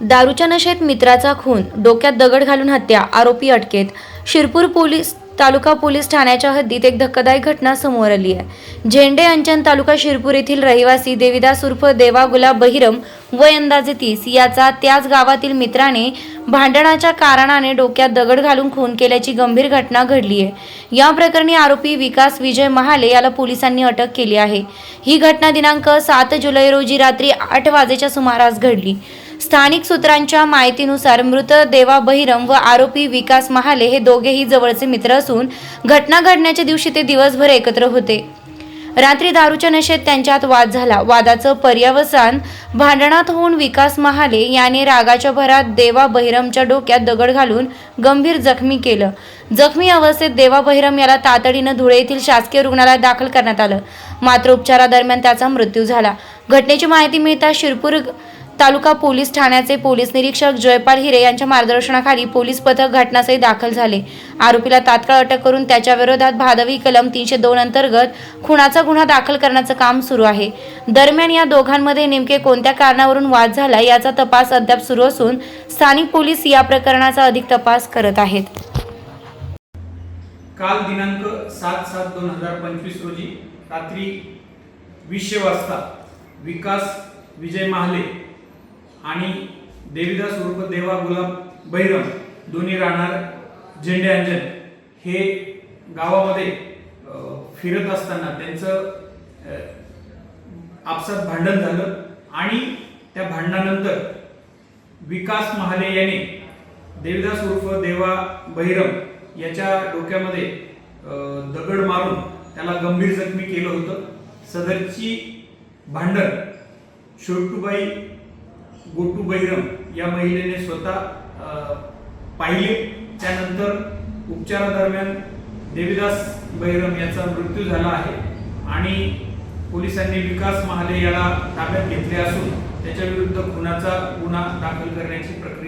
दारूच्या नशेत मित्राचा खून डोक्यात दगड घालून हत्या आरोपी अटकेत. शिरपूर पोलीस तालुका पोलीस ठाण्याच्या हद्दीत एक धक्कादायक घटना समोर आली आहे. झेंडे अंचन तालुका शिरपूर येथील रहिवासी देविदास उर्फ देवा गुलाब बहिरम वय अंदाजे तीस याचा त्याच गावातील मित्राने भांडणाच्या कारणाने डोक्यात दगड घालून खून केल्याची गंभीर घटना घडली आहे. या प्रकरणी आरोपी विकास विजय महाले याला पोलिसांनी अटक केली आहे. ही घटना दिनांक सात जुलै रोजी रात्री आठ वाजेच्या सुमारास घडली. स्थानिक सूत्रांच्या माहितीनुसार मृत देवा बहिरम व आरोपी विकास महाले हे दोघेही जवळचे मित्र असून घटना घडण्याच्या दिवशी ते दिवसभर एकत्र होते. रात्री दारूच्या नशेत त्यांच्यात वाद झाला. वादाचं पर्यावसान भांडणात होऊन विकास महाले याने रागाच्या भरात देवा बहिरमच्या डोक्यात दगड घालून गंभीर जखमी केलं. जखमी अवस्थेत देवा बहिरम याला तातडीनं धुळे येथील शासकीय रुग्णालयात दाखल करण्यात आलं. मात्र उपचारादरम्यान त्याचा मृत्यू झाला. घटनेची माहिती मिळताच शिरपूर तालुका पोलीस ठाण्याचे पोलीस निरीक्षक जयपाल हिरे यांच्या मार्गदर्शनाखाली पोलीस पथक घटनास्थळी दाखल झाले. आरोपीला तात्काळ अटक करून त्याच्या विरोधात भादवी कलम तीनशे दोन अंतर्गत खुनाचा गुन्हा दाखल करण्याचं काम सुरू आहे. दरम्यान या दोघांमध्ये नेमके कोणत्या कारणावरून वाद झाला याचा तपास अद्याप सुरू असून स्थानिक पोलीस या प्रकरणाचा अधिक तपास करत आहेत. काल दिनांक सात सात दोन हजार पंचवीस रोजी रात्री वीसशे वाजता विकास विजय महाले आणि देवीदास स्वरूप देवा गुलाब बैरम दोन्ही राहणार झेंडे अंजन. हे गावामध्ये फिरत असताना त्यांचं आपसात भांडण झालं आणि त्या भांडणानंतर विकास महाले याने देविदास उर्फ देवा बहिरम याच्या डोक्यामध्ये दगड मारून त्याला गंभीर जखमी केलं होतं. सदरची भांडण शेवटूबाई गोटू बैरम या महिलेने स्वतः पाहिले. त्यानंतर उपचारादरम्यान देवीदास बैरम याचा मृत्यू झाला आहे आणि पोलिसांनी विकास महाले याला ताब्यात घेतले असून त्याच्या विरुद्ध खुनाचा गुन्हा दाखल करण्याची प्रक्रिया